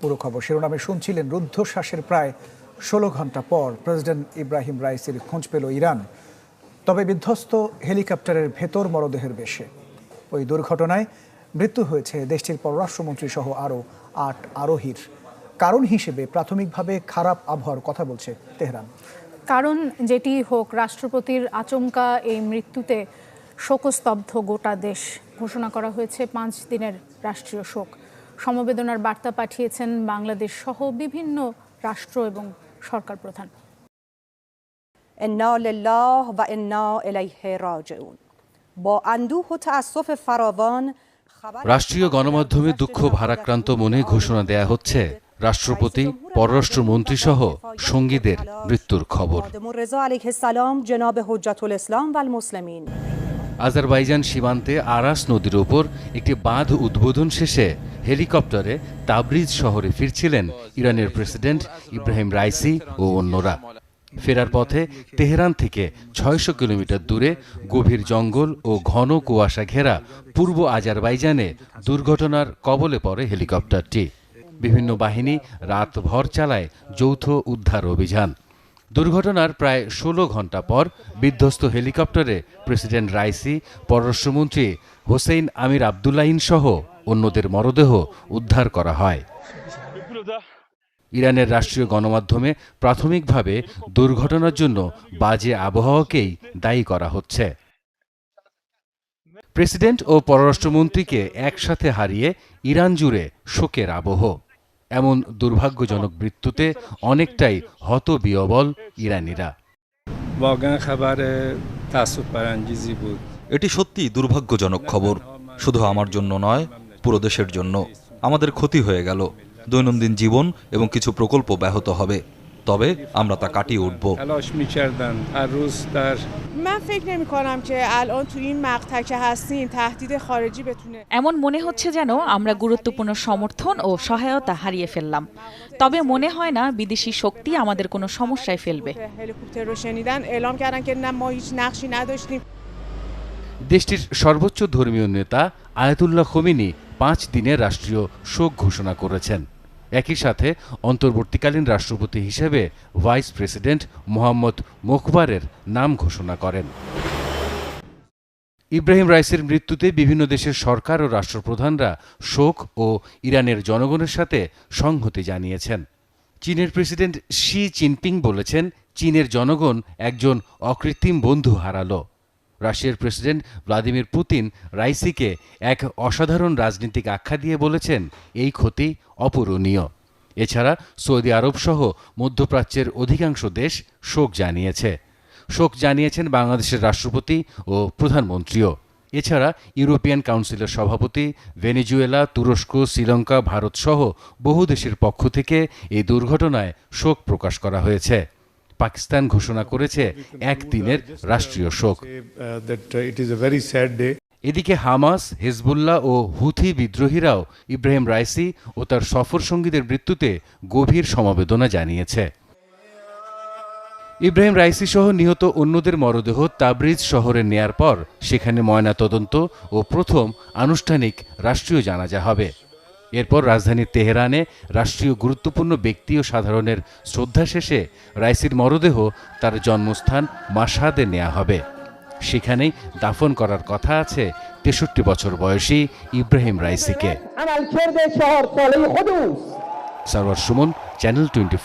পুরো খবর। শিরোনামে শুনছিলেন, রুদ্ধশ্বাসের প্রায় ষোলো ঘণ্টা পর প্রেসিডেন্ট ইব্রাহিম রাইসির খোঁজ পেল ইরান। তবে বিধ্বস্ত হেলিকপ্টারের ভেতর মরদেহের বেশে। ওই দুর্ঘটনায় মৃত্যু হয়েছে দেশটির পররাষ্ট্রমন্ত্রী সহ আরও আট আরোহীর। কারণ হিসেবে প্রাথমিকভাবে খারাপ আবহাওয়ার কথা বলছে তেহরান। কারণ যেটি হোক, রাষ্ট্রপতির আচমকা এই মৃত্যুতে শোকস্তব্ধ গোটা দেশ। ঘোষণা করা হয়েছে পাঁচ দিনের রাষ্ট্রীয় শোক। সমবেদনার বার্তা পাঠিয়েছেন বাংলাদেশ সহ বিভিন্ন রাষ্ট্র এবং সরকার প্রধান انا لله و انا الیه راجعون با اندوه و تأسف فراوان خبر রাষ্ট্রীয় গণমাধ্যমে দুঃখ ভারাক্রান্ত মনে ঘোষণা দেয়া হচ্ছে রাষ্ট্রপতি পররাষ্ট্রমন্ত্রী সহ সঙ্গীদের মৃত্যুর খবর আজারবাইজান সীমান্তে আরাস নদীর ওপর একটি বাঁধ উদ্বোধন শেষে হেলিকপ্টারে তাবরিজ শহরে ফিরছিলেন ইরানের প্রেসিডেন্ট ইব্রাহিম রাইসি ও অন্যরা। ফেরার পথে তেহরান থেকে ছয়শো কিলোমিটার দূরে গভীর জঙ্গল ও ঘন কুয়াশা ঘেরা পূর্ব আজারবাইজানে দুর্ঘটনার কবলে পড়ে হেলিকপ্টারটি। বিভিন্ন বাহিনী রাতভর চালায় যৌথ উদ্ধার অভিযান। দুর্ঘটনার প্রায় ষোলো ঘণ্টা পর বিধ্বস্ত হেলিকপ্টারে প্রেসিডেন্ট রাইসি, পররাষ্ট্রমন্ত্রী হোসেইন আমির আবদুল্লাহিন সহ অন্যদের মরদেহ উদ্ধার করা হয়। ইরানের রাষ্ট্রীয় গণমাধ্যমে প্রাথমিকভাবে দুর্ঘটনার জন্য বাজে আবহাওয়াকেই দায়ী করা হচ্ছে। প্রেসিডেন্ট ও পররাষ্ট্রমন্ত্রীকে একসাথে হারিয়ে ইরান জুড়ে শোকের আবহ। এমন দুর্ভাগ্যজনক মৃত্যুতে অনেকটাই হতবিয়বল ইরানিরা। এটি সত্যি দুর্ভাগ্যজনক খবর। শুধু আমার জন্য নয় পুরো দেশের জন্য। আমাদের ক্ষতি হয়ে গেল। দৈনন্দিন জীবন এবং কিছু প্রকল্প ব্যাহত হবে। তবে আমরা তা কাটিয়ে উঠব। এমন মনে হচ্ছে যেন আমরা গুরুত্বপূর্ণ সমর্থন ও সহায়তা হারিয়ে ফেললাম। তবে মনে হয় না বিদেশি শক্তি আমাদের কোনো সমস্যায় ফেলবে। দেশটির সর্বোচ্চ ধর্মীয় নেতা আয়াতুল্লাহ খমিনি পাঁচ দিনের রাষ্ট্রীয় শোক ঘোষণা করেছেন। একই সাথে অন্তর্বর্তীকালীন রাষ্ট্রপতি হিসেবে ভাইস প্রেসিডেন্ট মোহাম্মদ মোখবারের নাম ঘোষণা করেন। ইব্রাহিম রাইসের মৃত্যুতে বিভিন্ন দেশের সরকার ও রাষ্ট্রপ্রধানরা শোক ও ইরানের জনগণের সাথে সংহতি জানিয়েছেন। চীনের প্রেসিডেন্ট শি জিনপিং বলেছেন, চীনের জনগণ একজন অকৃত্রিম বন্ধু হারালো। রাশিয়ার প্রেসিডেন্ট ভ্লাদিমির পুতিন রাইসিকে এক অসাধারণ রাজনীতিক আখ্যা দিয়ে বলেছেন, এই ক্ষতি অপূরণীয়। এছাড়া সৌদি আরব সহ মধ্যপ্রাচ্যের অধিকাংশ দেশ শোক জানিয়েছে। শোক জানিয়েছেন বাংলাদেশের রাষ্ট্রপতি ও প্রধানমন্ত্রীও। এছাড়া ইউরোপিয়ান কাউন্সিলের সভাপতি ভেনেজুয়েলা, তুরস্ক, শ্রীলঙ্কা, ভারত সহ বহু দেশের পক্ষ থেকে এই দুর্ঘটনায় শোক প্রকাশ করা হয়েছে। পাকিস্তান ঘোষণা করেছে একদিনের রাষ্ট্রীয় শোক। uh, sad এদিকে হামাস হেজবুল্লাহ ও হুথি বিদ্রোহীরাও ইব্রাহিম রাইসি ও তার সফর সঙ্গীদের মৃত্যুতে গভীর সমবেদনা জানিয়েছে। ইব্রাহিম রাইসি সহ নিহত অন্যদের মরদেহ তাবরিজ শহরে নেয়ার পর সেখানে ময়না তদন্ত ও প্রথম আনুষ্ঠানিক রাষ্ট্রীয় জানাজা হবে। এরপর রাজধানীর তেহরানে রাষ্ট্রীয় গুরুত্বপূর্ণ ব্যক্তি ও সাধারণের শ্রদ্ধা শেষে রাইসির মরদেহ তার জন্মস্থান মাসাদে নেওয়া হবে। সেখানেই দাফন করার কথা আছে তেষট্টি বছর বয়সী Ebrahim রাইসিকে। Sarwar Sumon channel twenty